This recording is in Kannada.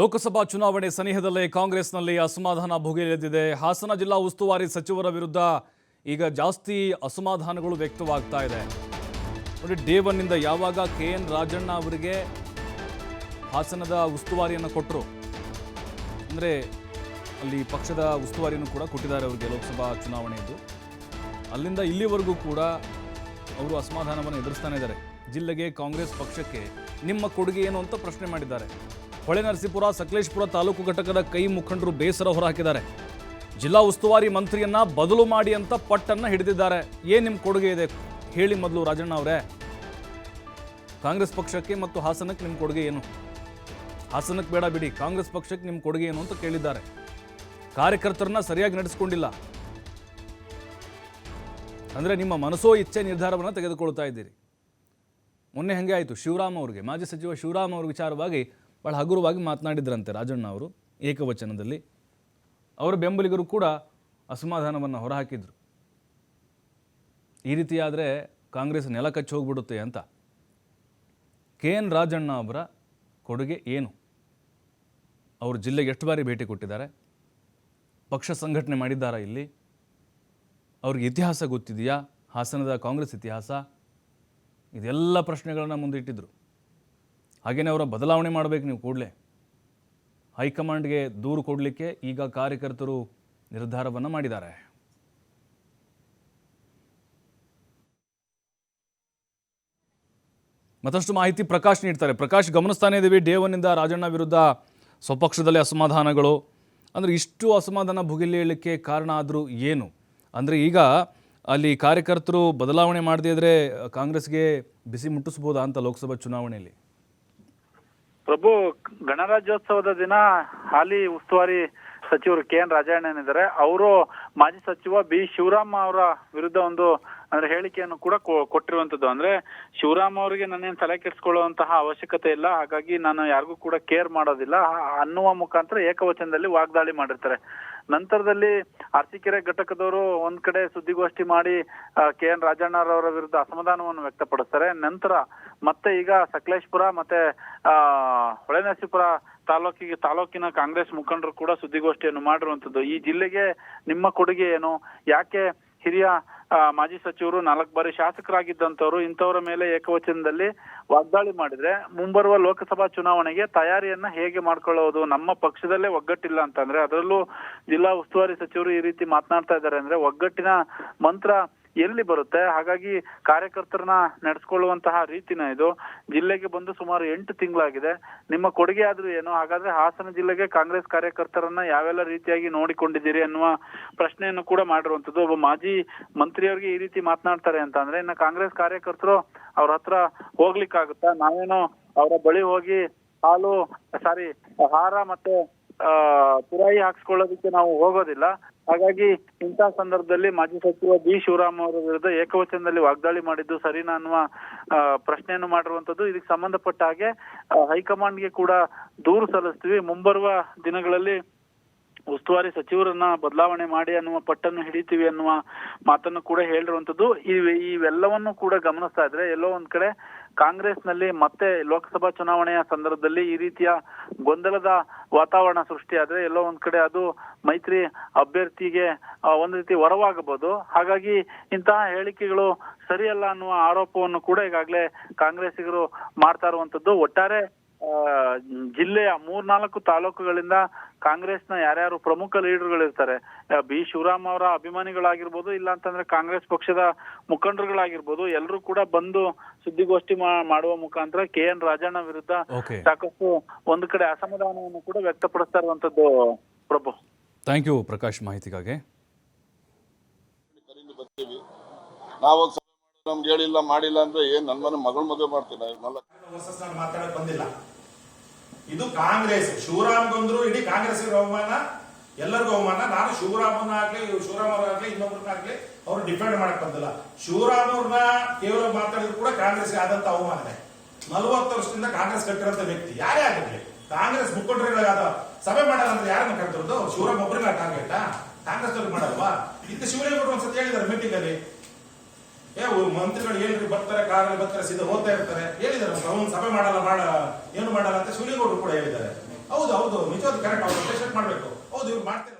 ಲೋಕಸಭಾ ಚುನಾವಣೆ ಸನಿಹದಲ್ಲೇ ಕಾಂಗ್ರೆಸ್ನಲ್ಲಿ ಅಸಮಾಧಾನ ಭುಗಿಲೆದ್ದಿದೆ. ಹಾಸನ ಜಿಲ್ಲಾ ಉಸ್ತುವಾರಿ ಸಚಿವರ ವಿರುದ್ಧ ಈಗ ಜಾಸ್ತಿ ಅಸಮಾಧಾನಗಳು ವ್ಯಕ್ತವಾಗ್ತಾ ಇದೆ. ನೋಡಿ ಡೇ ಒನ್ನಿಂದ ಯಾವಾಗ ಕೆ ಎನ್ ರಾಜಣ್ಣ ಅವರಿಗೆ ಹಾಸನದ ಉಸ್ತುವಾರಿಯನ್ನು ಕೊಟ್ಟರು ಅಂದರೆ ಅಲ್ಲಿ ಪಕ್ಷದ ಉಸ್ತುವಾರಿಯನ್ನು ಕೂಡ ಕೊಟ್ಟಿದ್ದಾರೆ ಅವರಿಗೆ ಲೋಕಸಭಾ ಚುನಾವಣೆಯದ್ದು. ಅಲ್ಲಿಂದ ಇಲ್ಲಿವರೆಗೂ ಕೂಡ ಅವರು ಅಸಮಾಧಾನವನ್ನು ಎದುರಿಸ್ತಾನೆ ಇದ್ದಾರೆ. ಜಿಲ್ಲೆಗೆ ಕಾಂಗ್ರೆಸ್ ಪಕ್ಷಕ್ಕೆ ನಿಮ್ಮ ಕೊಡುಗೆ ಏನು ಅಂತ ಪ್ರಶ್ನೆ ಮಾಡಿದ್ದಾರೆ. ಹೊಳೆನರಸೀಪುರ ಸಕಲೇಶ್ಪುರ ತಾಲೂಕು ಘಟಕದ ಕೈ ಮುಖಂಡರು ಬೇಸರ ಹೊರಹಾಕಿದ್ದಾರೆ. ಜಿಲ್ಲಾ ಉಸ್ತುವಾರಿ ಮಂತ್ರಿಯನ್ನ ಬದಲು ಮಾಡಿ ಅಂತ ಪಟ್ಟನ್ನ ಹಿಡಿದಿದ್ದಾರೆ. ಏನ್ ನಿಮ್ಮ ಕೊಡುಗೆ ಇದೆ? ಹೇಳಿ ಮೊದಲು ರಾಜಣ್ಣ ಅವರೇ. ಕಾಂಗ್ರೆಸ್ ಪಕ್ಷಕ್ಕೆ ಮತ್ತು ಹಾಸನಕ್ಕೆ ನಿಮ್ಮ ಕೊಡುಗೆ ಏನು? ಹಾಸನಕ್ಕೆ ಬೇಡ ಬಿಡಿ, ಕಾಂಗ್ರೆಸ್ ಪಕ್ಷಕ್ಕೆ ನಿಮ್ಮ ಕೊಡುಗೆ ಏನು ಅಂತ ಕೇಳಿದ್ದಾರೆ. ಕಾರ್ಯಕರ್ತರನ್ನ ಸರಿಯಾಗಿ ನಡೆಸಿಕೊಂಡಿಲ್ಲ. ಅಂದರೆ ನಿಮ್ಮ ಮನಸೋ ಇಚ್ಛೆ ನಿರ್ಧಾರವನ್ನು ತೆಗೆದುಕೊಳ್ತಾ ಇದ್ದೀರಿ. ಮೊನ್ನೆ ಹಾಗೆ ಆಯಿತು, ಶಿವರಾಮ್ ಅವರಿಗೆ, ಮಾಜಿ ಸಚಿವ ಶಿವರಾಮ್ ಅವ್ರ ವಿಚಾರವಾಗಿ ಭಾಳ ಹಗುರವಾಗಿ ಮಾತನಾಡಿದ್ರಂತೆ ರಾಜಣ್ಣ ಅವರು ಏಕವಚನದಲ್ಲಿ. ಅವರ ಬೆಂಬಲಿಗರು ಕೂಡ ಅಸಮಾಧಾನವನ್ನು ಹೊರಹಾಕಿದರು. ಈ ರೀತಿಯಾದರೆ ಕಾಂಗ್ರೆಸ್ ನೆಲ ಕಚ್ಚಿ ಹೋಗ್ಬಿಡುತ್ತೆ ಅಂತ. ಕೆ ಎನ್ ರಾಜಣ್ಣ ಅವರ ಕೊಡುಗೆ ಏನು? ಅವರು ಜಿಲ್ಲೆಗೆ ಎಷ್ಟು ಬಾರಿ ಭೇಟಿ ಕೊಟ್ಟಿದ್ದಾರೆ? ಪಕ್ಷ ಸಂಘಟನೆ ಮಾಡಿದ್ದಾರಾ ಇಲ್ಲಿ? ಅವ್ರಿಗೆ ಇತಿಹಾಸ ಗೊತ್ತಿದೆಯಾ? ಹಾಸನದ ಕಾಂಗ್ರೆಸ್ ಇತಿಹಾಸ? ಇದೆಲ್ಲ ಪ್ರಶ್ನೆಗಳನ್ನು ಮುಂದಿಟ್ಟಿದ್ರು. ಹಾಗೆಯೇ ಅವರ ಬದಲಾವಣೆ ಮಾಡಬೇಕು ನೀವು ಕೂಡಲೇ. ಹೈಕಮಾಂಡ್ಗೆ ದೂರು ಕೊಡಲಿಕ್ಕೆ ಈಗ ಕಾರ್ಯಕರ್ತರು ನಿರ್ಧಾರವನ್ನು ಮಾಡಿದ್ದಾರೆ. ಮತ್ತಷ್ಟು ಮಾಹಿತಿ ಪ್ರಕಾಶ್ ನೀಡ್ತಾರೆ. ಪ್ರಕಾಶ್, ಗಮನಿಸ್ತಾನೆ ಇದ್ದೀವಿ ಡೇ ಒನ್ನಿಂದ ರಾಜಣ್ಣ ವಿರುದ್ಧ ಸ್ವಪಕ್ಷದಲ್ಲೇ ಅಸಮಾಧಾನಗಳು. ಅಂದರೆ ಇಷ್ಟು ಅಸಮಾಧಾನ ಭುಗಿಲೇಳಲಿಕ್ಕೆ ಕಾರಣ ಆದರೂ ಏನು? ಅಂದರೆ ಈಗ ಅಲ್ಲಿ ಕಾರ್ಯಕರ್ತರು ಬದಲಾವಣೆ ಮಾಡದೇ ಇದ್ದರೆ ಕಾಂಗ್ರೆಸ್ಗೆ ಬಿಸಿ ಮುಟ್ಟಿಸ್ಬೋದಾ ಅಂತ ಲೋಕಸಭಾ ಚುನಾವಣೆಯಲ್ಲಿ? ಪ್ರಭು, ಗಣರಾಜ್ಯೋತ್ಸವದ ದಿನ ಹಾಲಿ ಉಸ್ತುವಾರಿ ಸಚಿವರು ಕೆ ಎನ್ ರಾಜಣ್ಣನಿದ್ದಾರೆ ಅವರು ಮಾಜಿ ಸಚಿವ ಬಿ ಶಿವರಾಮ್ ಅವರ ವಿರುದ್ಧ ಒಂದು, ಅಂದ್ರೆ ಹೇಳಿಕೆಯನ್ನು ಕೂಡ ಕೊಟ್ಟಿರುವಂತದ್ದು. ಅಂದ್ರೆ ಶಿವರಾಮ್ ಅವರಿಗೆ ನನ್ನೇನು ತಲೆ ಕೆಡಿಸ್ಕೊಳ್ಳುವಂತಹ ಅವಶ್ಯಕತೆ ಇಲ್ಲ. ಹಾಗಾಗಿ ನಾನು ಯಾರಿಗೂ ಕೂಡ ಕೇರ್ ಮಾಡೋದಿಲ್ಲ. ಅನ್ನುವ ಮುಖಾಂತರ ಏಕವಚನದಲ್ಲಿ ವಾಗ್ದಾಳಿ ಮಾಡಿರ್ತಾರೆ. ನಂತರದಲ್ಲಿ ಅರಸೀಕೆರೆ ಘಟಕದವರು ಒಂದ್ ಕಡೆ ಸುದ್ದಿಗೋಷ್ಠಿ ಮಾಡಿ ಕೆ ಎನ್ ರಾಜಣ್ಣರವರ ವಿರುದ್ಧ ಅಸಮಾಧಾನವನ್ನು ವ್ಯಕ್ತಪಡಿಸ್ತಾರೆ. ನಂತರ ಮತ್ತೆ ಈಗ ಸಕಲೇಶ್ಪುರ ಮತ್ತೆ, ಆ, ಹೊಳೆನರಸೀಪುರ ತಾಲೂಕಿಗೆ, ತಾಲೂಕಿನ ಕಾಂಗ್ರೆಸ್ ಮುಖಂಡರು ಕೂಡ ಸುದ್ದಿಗೋಷ್ಠಿಯನ್ನು ಮಾಡಿರುವಂತದ್ದು. ಈ ಜಿಲ್ಲೆಗೆ ನಿಮ್ಮ ಕೊಡುಗೆ ಏನು? ಯಾಕೆ ಹಿರಿಯ ಮಾಜಿ ಸಚಿವರು ನಾಲ್ಕು ಬಾರಿ ಶಾಸಕರಾಗಿದ್ದಂಥವ್ರು ಇಂಥವರ ಮೇಲೆ ಏಕವಚನದಲ್ಲಿ ವಾಗ್ದಾಳಿ ಮಾಡಿದ್ರೆ ಮುಂಬರುವ ಲೋಕಸಭಾ ಚುನಾವಣೆಗೆ ತಯಾರಿಯನ್ನ ಹೇಗೆ ಮಾಡ್ಕೊಳ್ಳೋದು? ನಮ್ಮ ಪಕ್ಷದಲ್ಲೇ ಒಗ್ಗಟ್ಟಿಲ್ಲ ಅಂತಂದ್ರೆ, ಅದರಲ್ಲೂ ಜಿಲ್ಲಾ ಉಸ್ತುವಾರಿ ಸಚಿವರು ಈ ರೀತಿ ಮಾತನಾಡ್ತಾ ಇದ್ದಾರೆ ಅಂದ್ರೆ ಒಗ್ಗಟ್ಟಿನ ಮಂತ್ರ ಎಲ್ಲಿ ಬರುತ್ತೆ? ಹಾಗಾಗಿ ಕಾರ್ಯಕರ್ತರನ್ನ ನಡೆಸ್ಕೊಳ್ಳುವಂತಹ ರೀತಿನ ಇದು. ಜಿಲ್ಲೆಗೆ ಬಂದು ಸುಮಾರು ಎಂಟು ತಿಂಗಳಾಗಿದೆ. ನಿಮ್ಮ ಕೊಡುಗೆ ಆದ್ರೂ ಏನು? ಹಾಗಾದ್ರೆ ಹಾಸನ ಜಿಲ್ಲೆಗೆ ಕಾಂಗ್ರೆಸ್ ಕಾರ್ಯಕರ್ತರನ್ನ ಯಾವೆಲ್ಲ ರೀತಿಯಾಗಿ ನೋಡಿಕೊಂಡಿದ್ದೀರಿ ಅನ್ನುವ ಪ್ರಶ್ನೆಯನ್ನು ಕೂಡ ಮಾಡಿರುವಂತದ್ದು ಒಬ್ಬ ಮಾಜಿ ಮಂತ್ರಿಯವರಿಗೆ ಈ ರೀತಿ ಮಾತನಾಡ್ತಾರೆ ಅಂತ ಅಂದ್ರೆ, ಇನ್ನು ಕಾಂಗ್ರೆಸ್ ಕಾರ್ಯಕರ್ತರು ಅವ್ರ ಹತ್ರ ಹೋಗ್ಲಿಕ್ಕಾಗುತ್ತಾ? ನಾವೇನೋ ಅವರ ಬಳಿ ಹೋಗಿ ಹಾಲು, ಸಾರಿ ಹಾರ ಮತ್ತೆ ಆ ತುರಾಯಿ ಹಾಕ್ಸ್ಕೊಳ್ಳೋದಕ್ಕೆ ನಾವು ಹೋಗೋದಿಲ್ಲ. ಹಾಗಾಗಿ ಇಂತಹ ಸಂದರ್ಭದಲ್ಲಿ ಮಾಜಿ ಸಚಿವ ಬಿ ಶಿವರಾಮ್ ಅವರ ವಿರುದ್ಧ ಏಕವಚನದಲ್ಲಿ ವಾಗ್ದಾಳಿ ಮಾಡಿದ್ದು ಸರಿನಾ ಅನ್ನುವ ಪ್ರಶ್ನೆಯನ್ನು ಮಾಡಿರುವಂತದ್ದು ಇದಕ್ಕೆ ಸಂಬಂಧಪಟ್ಟ ಹಾಗೆ ಹೈಕಮಾಂಡ್ಗೆ ಕೂಡ ದೂರು ಸಲ್ಲಿಸ್ತೀವಿ. ಮುಂಬರುವ ದಿನಗಳಲ್ಲಿ ಉಸ್ತುವಾರಿ ಸಚಿವರನ್ನ ಬದಲಾವಣೆ ಮಾಡಿ ಅನ್ನುವ ಪಟ್ಟನ್ನು ಹಿಡಿತೀವಿ ಅನ್ನುವ ಮಾತನ್ನು ಕೂಡ ಹೇಳಿರುವಂತದ್ದು ಇವ್ ಇವೆಲ್ಲವನ್ನು ಕೂಡ ಗಮನಿಸ್ತಾ ಇದ್ರೆ ಎಲ್ಲೋ ಒಂದ್ ಕಡೆ ಕಾಂಗ್ರೆಸ್ನಲ್ಲಿ ಮತ್ತೆ ಲೋಕಸಭಾ ಚುನಾವಣೆಯ ಸಂದರ್ಭದಲ್ಲಿ ಈ ರೀತಿಯ ಗೊಂದಲದ ವಾತಾವರಣ ಸೃಷ್ಟಿಯಾದ್ರೆ ಎಲ್ಲೋ ಒಂದ್ ಕಡೆ ಅದು ಮೈತ್ರಿ ಅಭ್ಯರ್ಥಿಗೆ ಒಂದ್ ರೀತಿ ವರವಾಗಬಹುದು. ಹಾಗಾಗಿ ಇಂತಹ ಹೇಳಿಕೆಗಳು ಸರಿಯಲ್ಲ ಅನ್ನುವ ಆರೋಪವನ್ನು ಕೂಡ ಈಗಾಗಲೇ ಕಾಂಗ್ರೆಸ್ಸಿಗರು ಮಾಡ್ತಾ ಇರುವಂತದ್ದು. ಒಟ್ಟಾರೆ ಜಿಲ್ಲೆಯ ಮೂರ್ನಾಲ್ಕು ತಾಲೂಕುಗಳಿಂದ ಕಾಂಗ್ರೆಸ್ನ ಯಾರ್ಯಾರು ಪ್ರಮುಖ ಲೀಡರ್ಗಳಿರ್ತಾರೆ ಇರ್ತಾರೆ ಬಿ. ಶಿವರಾಮ್ ಅವರ ಅಭಿಮಾನಿಗಳಾಗಿರ್ಬೋದು ಇಲ್ಲ ಅಂತಂದ್ರೆ ಕಾಂಗ್ರೆಸ್ ಪಕ್ಷದ ಮುಖಂಡರುಗಳಾಗಿರ್ಬೋದು ಎಲ್ಲರೂ ಕೂಡ ಬಂದು ಸುದ್ದಿಗೋಷ್ಠಿ ಮಾ- ಮಾಡುವ ಮುಖಾಂತರ ಕೆ ಎನ್ ರಾಜಣ್ಣ ವಿರುದ್ಧ ಸಾಕಷ್ಟು ಒಂದು ಕಡೆ ಅಸಮಾಧಾನವನ್ನು ಕೂಡ ವ್ಯಕ್ತಪಡಿಸ್ತಾ ಇರುವಂತದ್ದು ಪ್ರಭು. ಥ್ಯಾಂಕ್ ಯು ಪ್ರಕಾಶ್ ಮಾಹಿತಿಗಾಗಿ. ನಮ್ಗೆ ಹೇಳಿಲ್ಲ, ಮಾಡಿಲ್ಲ ಅಂದ್ರೆ ಏನ್? ನನ್ನ ಮನೆ ಮಗಳ ಮದುವೆ ಮಾಡ್ತೀನಿ. ಬಂದಿಲ್ಲ. ಇದು ಕಾಂಗ್ರೆಸ್. ಶಿವರಾಮ್ ಬಂದ್ರು ಇಡೀ ಕಾಂಗ್ರೆಸ್ ಅವಮಾನ, ಎಲ್ಲರಿಗೂ ಅವಮಾನ. ನಾನು ಶಿವರಾಮನ ಆಗ್ಲಿ, ಶಿವರಾಮ್ ಅವ್ರಾಗ್ಲಿ ಇನ್ನೊಬ್ರನ್ನಾಗ್ಲಿ ಅವ್ರು ಡಿಪೆಂಡ್ ಮಾಡಕ್ ಬಂದಿಲ್ಲ. ಶಿವರಾಮ್ ಅವ್ರನ್ನ ಕೇವಲ ಮಾತಾಡಿದ್ರು ಕೂಡ ಕಾಂಗ್ರೆಸ್ ಆದಂತ ಅವಮಾನ ನಲವತ್ತು ವರ್ಷದಿಂದ ಕಾಂಗ್ರೆಸ್ ಕಟ್ಟಿರೋಂಥ ವ್ಯಕ್ತಿ ಯಾರೇ ಆಗಿರ್ಲಿ, ಕಾಂಗ್ರೆಸ್ ಮುಖಂಡರುಗಳಾದ ಸಭೆ ಮಾಡಲ್ಲ ಅಂದ್ರೆ ಯಾರನ್ನ ಕರೆದಿರೋದು? ಶಿವರಾಮ್ ಒಬ್ಬರಿಗೆ ಟಾರ್ಗೆಟ್ ಕಾಂಗ್ರೆಸ್ ಅವ್ರಿಗೆ ಮಾಡಲ್ವಾ? ಇಂತ ಶಿವರೇಗೌಡರು ಒಂದ್ಸತಿ ಹೇಳಿದ್ದಾರೆ ಮೀಟಿಂಗ್ ಅಲ್ಲಿ. ಏ ಮಂತ್ರಿಗಳು ಏನ್ರಿ ಬರ್ತಾರೆ ಕಾರಲ್ಲಿ ಬರ್ತಾರೆ ಸಿದ್ಧ ಹೋಗ್ತಾ ಇರ್ತಾರೆ. ಹೇಳಿದ್ದಾರೆ, ಅವ್ನು ಸಭೆ ಮಾಡಲ್ಲ, ಮಾಡ, ಏನು ಮಾಡಲ್ಲ ಅಂತ ಶಿವಲಿಂಗೌಡರು ಕೂಡ ಹೇಳಿದ್ದಾರೆ. ಹೌದು ಹೌದು, ನಿಜವಾದ ಕರೆಕ್ಟ್ ಅವ್ರು ಮಾಡ್ಬೇಕು. ಹೌದು, ಇವ್ರು ಮಾಡ್ತಿಲ್ಲ